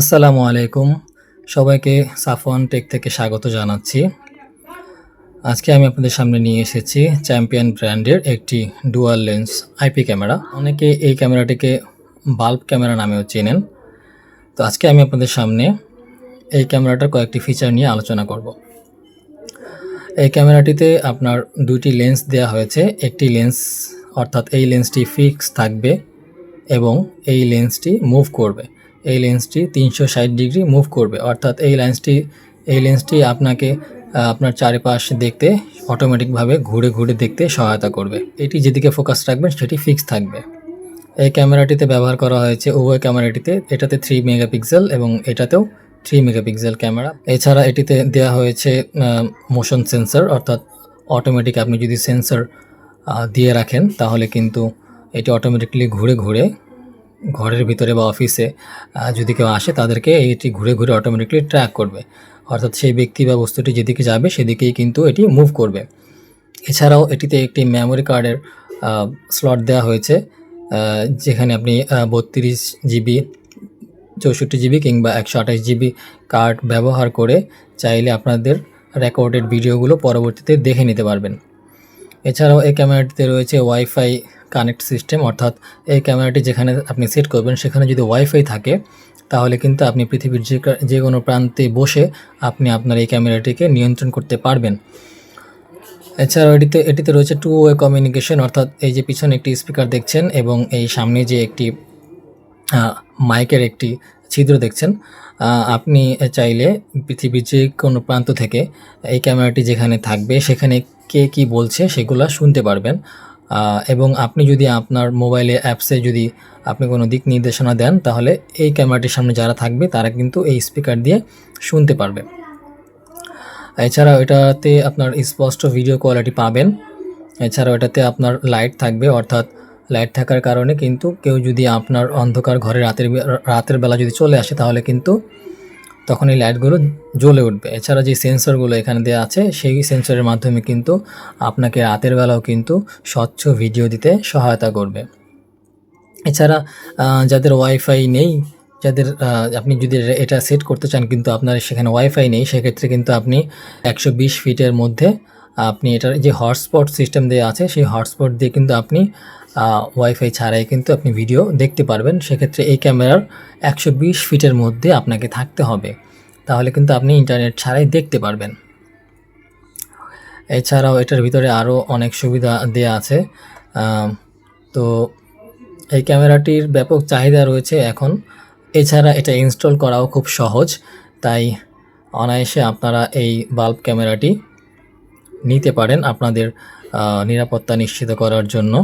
আসসালামু আলাইকুম। সবাইকে সাফওয়ান টেক থেকে স্বাগত জানাচ্ছি। আজকে আমি আপনাদের সামনে নিয়ে এসেছি চ্যাম্পিয়ন ব্র্যান্ডের একটি ডুয়াল লেন্স আইপি ক্যামেরা। অনেকে এই ক্যামেরাটিকে বাল্ব ক্যামেরা নামেও চেনেন। তো আজকে আমি আপনাদের সামনে এই ক্যামেরাটার কয়েকটি ফিচার নিয়ে আলোচনা করব। এই ক্যামেরাটিতে আপনার দুটি লেন্স দেওয়া হয়েছে। একটি লেন্স অর্থাৎ এই লেন্সটি ফিক্স থাকবে এবং এই লেন্সটি মুভ করবে। এই লেন্সটি তিনশো ষাট ডিগ্রি মুভ করবে। অর্থাৎ এই লেন্সটি এই লেন্সটি আপনাকে আপনার চারিপাশ দেখতে অটোমেটিকভাবে ঘুরে ঘুরে দেখতে সহায়তা করবে। এটি যেদিকে ফোকাস রাখবেন সেটি ফিক্স থাকবে। এই ক্যামেরাটিতে ব্যবহার করা হয়েছে উভয় ক্যামেরাটিতে এটাতে থ্রি মেগাপিক্সেল এবং এটাতেও থ্রি মেগাপিক্সেল ক্যামেরা এছাড়া এটিতে দেওয়া হয়েছে মোশন সেন্সর অর্থাৎ অটোমেটিক আপনি যদি সেন্সর দিয়ে রাখেন তাহলে কিন্তু এটি অটোমেটিকলি ঘুরে ঘুরে ঘরের ভিতরে বা অফিসে যদি কেউ আসে তাদেরকে এটি ঘুরে ঘুরে অটোমেটিকলি ট্র্যাক করবে। অর্থাৎ সেই ব্যক্তি বা বস্তুটি যেদিকে যাবে সেদিকেই কিন্তু এটি মুভ করবে। এছাড়াও এটিতে একটি মেমোরি কার্ডের স্লট দেওয়া হয়েছে যেখানে আপনি বত্রিশ জিবি, চৌষট্টি জিবি কিংবা একশো আঠাশ জিবি কার্ড ব্যবহার করে চাইলে আপনাদের রেকর্ডেড ভিডিওগুলো পরবর্তীতে দেখে নিতে পারবেন। এছাড়াও এই ক্যামেরাটিতে রয়েছে ওয়াইফাই কানেক্ট সিস্টেম অর্থাৎ এই ক্যামেরাটি যেখানে আপনি সেট করবেন, সেখানে যদি ওয়াইফাই থাকে, তাহলে কিন্তু আপনি পৃথিবীর যে যে কোনো প্রান্তে বসে আপনি আপনার এই ক্যামেরাটিকে নিয়ন্ত্রণ করতে পারবেন। এছাড়াও এটিতে এটিতে রয়েছে টু ওয়ে কমিউনিকেশন অর্থাৎ এই যে পিছনে একটি স্পিকার দেখছেন এবং এই সামনে যে একটি মাইকের একটি ছিদ্র দেখছেন আপনি চাইলে পৃথিবীর যে কোনো প্রান্ত থেকে এই ক্যামেরাটি যেখানে থাকবে, সেখানে কে কি বলছে সেগুলো শুনতে পারবেন। এবং আপনি যদি আপনার মোবাইলে অ্যাপসে যদি আপনি কোনো দিক নির্দেশনা দেন, তাহলে এই ক্যামেরাটির সামনে যারা থাকবে, তারা কিন্তু এই স্পিকার দিয়ে শুনতে পারবে। এছাড়াও এটাতে আপনার স্পষ্ট ভিডিও কোয়ালিটি পাবেন। এছাড়াও এটাতে আপনার লাইট থাকবে, অর্থাৎ লাইট থাকার কারণে কিন্তু কেউ যদি আপনার অন্ধকার ঘরে রাতের রাতের বেলা যদি চলে আসে, তাহলে কিন্তু তখন এই লাইটগুলো জ্বলে উঠবে। এছাড়া যে সেন্সরগুলো এখানে দেওয়া আছে, সেই সেন্সরের মাধ্যমে কিন্তু আপনাকে রাতের বেলাও কিন্তু স্বচ্ছ ভিডিও দিতে সহায়তা করবে। এছাড়া যাদের ওয়াইফাই নেই, যাদের আপনি যদি এটা সেট করতে চান কিন্তু আপনার সেখানে ওয়াইফাই নেই, সেক্ষেত্রে কিন্তু আপনি একশো বিশ ফিটের মধ্যে আপনি এটার যে হটস্পট সিস্টেম দেওয়া আছে, সেই হটস্পট দিয়ে কিন্তু আপনি ওয়াইফাই ছাড়াই কিন্তু আপনি ভিডিও দেখতে পারবেন। সেক্ষেত্রে এই ক্যামেরার একশো বিশ ফিটের মধ্যে আপনাকে থাকতে হবে। তাহলে কিন্তু আপনি ইন্টারনেট ছাড়াই দেখতে পারবেন। এছাড়াও এটার ভিতরে আরও অনেক সুবিধা দেয়া আছে। তো এই ক্যামেরাটির ব্যাপক চাহিদা রয়েছে এখন। এছাড়া এটা ইনস্টল করাও খুব সহজ। তাই অনায়াসে আপনারা এই বাল্ব ক্যামেরাটি নিতে পারেন আপনাদের নিরাপত্তা নিশ্চিত করার জন্য।